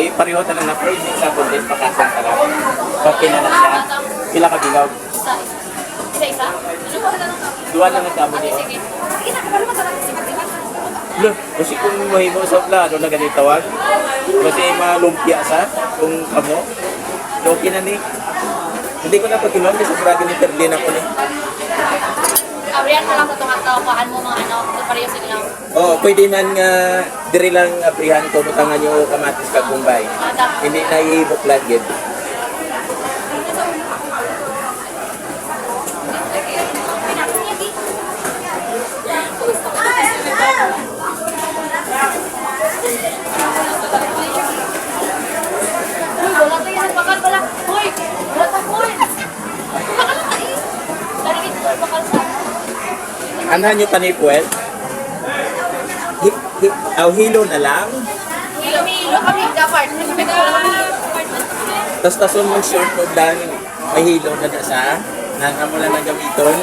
yung pareho na lang na din sa contest pakasang ka lang. Okay na na siya. Pila ka bilaw. Isa. Isa-isa? Ano ba lang? Duwa lang ang Okay, niyo. sige. Sige na, masarap. Sige, sige. Lo, kasi kung mahimo sa plano na ganito tawag, kasi malumpia sa kung kamo, so okay na ni. Hindi ko na pagkinuhan kasi sobrang ni Perlin ako ni. Abrihan ka lang sa tunga to. Kuhaan mo mga ano. Ito pareho sila. Oo, pwede man nga diri lang aprihan ko mutangan nyo kamatis. Ah, dapat. Hindi na ibuklat gid. Uy, wala tayo yan. Bakal na tayo. Dari ito, bakal sa. Anhan nyo pa ni Puel? Hi, hi, aw, hilo na lang. Hilo-hilo kami. Kapart. Tapos tason mong short mo lang, may hilo na na sa nanga mo lang na gamiton.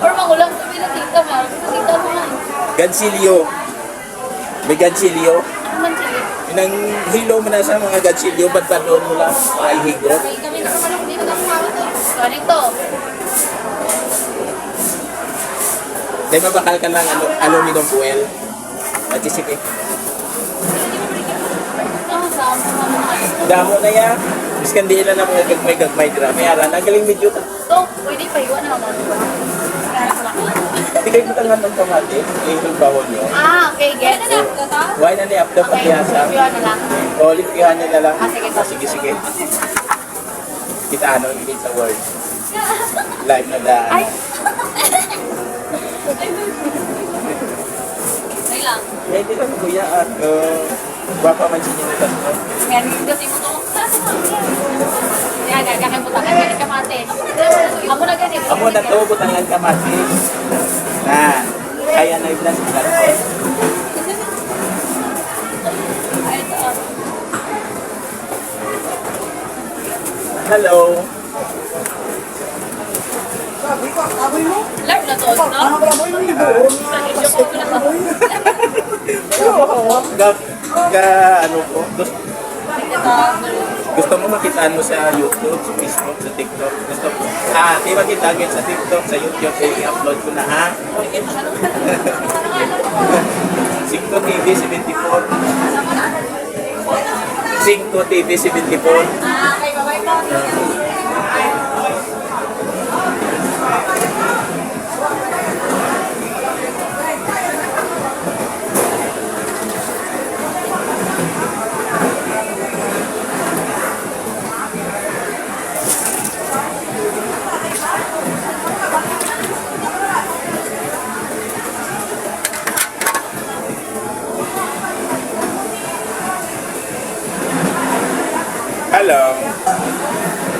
Or mangulang kami na tita mo. Tita mo nga. Gansilyo. May gansilyo. Ano man? Inang hilo mo na sa mga gansilyo, ba't ba doon mo lang ay higot? May kami na naman ako dito. Ganito. Dahil mabakal ka lang ano, aluminum foil. At. Ano mga Damo na ya. Miskan di na na mga gagmay gagmay dira. May ara na galing medyo ta. So, pwede pa iwan na naman. Di kayo kutangan ng kamate. Yung bawon nyo. Ah, okay, get. Why na ni after Okay, pagkiyasa? iwan na lang. O, lipihan nyo na lang. Ah, sige. Ah, sige, sige. Kita ano, hindi sa word. Live na daan. Ay Eh, hindi lang kuya at uh, wapa man siya nito. Yan, kasi mo to. Yan, gagawin mo tayo. Pwede ka mate. Amo na ganit. Amo na to, butangan kamatis. Na, kaya na iblas ko lang. Ah. Hello. Live na to, no? Isyo ko na to. Ga, ga, ano ko, gusto, gusto mo makitaan mo sa YouTube, sa Facebook, sa TikTok. Gusto mo, ah, di makita agad sa TikTok, sa YouTube, eh, i-upload ko na ha. 5 TV 74. 5 TV 74. Ah, okay, bye-bye po. Hello.